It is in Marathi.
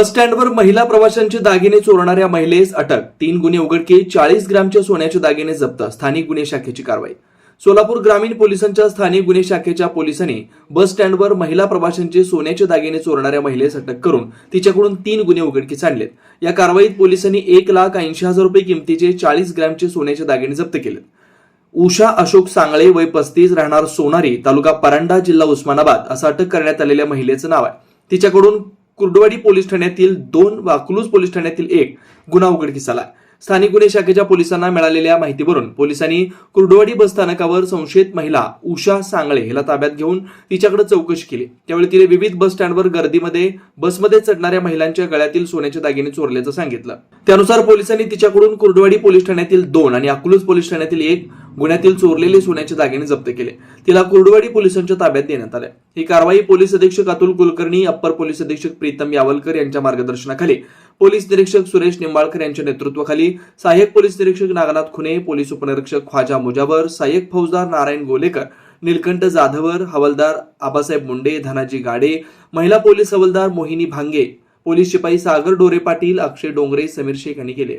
बस स्टँडवर महिला प्रवाशांचे दागिने चोरणाऱ्या महिलेस अटक. तीन गुन्हे उघडकी चाळीस ग्रामच्या सोन्याचे दागिने जप्त. स्थानिक गुन्हे शाखेची कारवाई. सोलापूर ग्रामीण पोलिसांच्या स्थानिक गुन्हे शाखेच्या पोलिसांनी बस स्टँडवर महिला प्रवाशांचे सोन्याचे दागिने चोरणाऱ्या महिलेस अटक करून तिच्याकडून तीन गुन्हे उघडकीस आणलेत. या कारवाईत पोलिसांनी एक लाख ऐंशी हजार रुपये किमतीचे चाळीस ग्रॅमचे सोन्याचे दागिने जप्त केलेत. उषा अशोक सांगळे वय पस्तीस राहणार सोनारी तालुका परांडा जिल्हा उस्मानाबाद असं अटक करण्यात आलेल्या महिलेचं नाव आहे. तिच्याकडून कुर्डवाडी पोलीस ठाण्यातील दोन वाकलूज पोलीस ठाण्यातील एक गुन्हा उघडकीस आला. स्थानिक गुन्हे शाखेच्या पोलिसांना मिळालेल्या माहितीवरून पोलिसांनी कुर्डवाडी बस स्थानकावर संशयित महिला उषा सांगळे हिला ताब्यात घेऊन तिच्याकडे चौकशी केली. त्यावेळी तिने विविध बस स्टँडवर गर्दीमध्ये बसमध्ये चढणाऱ्या महिलांच्या गळ्यातील सोन्याचे दागिने चोरल्याचं सांगितलं. त्यानुसार पोलिसांनी तिच्याकडून कुर्डवाडी पोलीस ठाण्यातील दोन आणि अकलूज पोलीस ठाण्यातील एक गुन्ह्यातील चोरलेले सोन्याचे दागिने जप्त केले. तिला कुर्डवाडी पोलिसांच्या ताब्यात देण्यात आले. ही कारवाई पोलीस अधीक्षक अतुल कुलकर्णी अप्पर पोलीस अधीक्षक प्रीतम यावलकर यांच्या मार्गदर्शनाखाली पोलीस निरीक्षक सुरेश निंबाळकर यांच्या नेतृत्वाखाली सहाय्यक पोलीस निरीक्षक नागनाथ खुने पोलीस उपनिरीक्षक ख्वाजा मुजावर सहाय्यक फौजदार नारायण गोलेकर निलकंठ जाधवर हवालदार आबासाहेब मुंडे धनाजी गाडे महिला पोलीस हवालदार मोहिनी भांगे पोलीस शिपाई सागर डोरे पाटील अक्षय डोंगरे समीर शेख यांनी केले.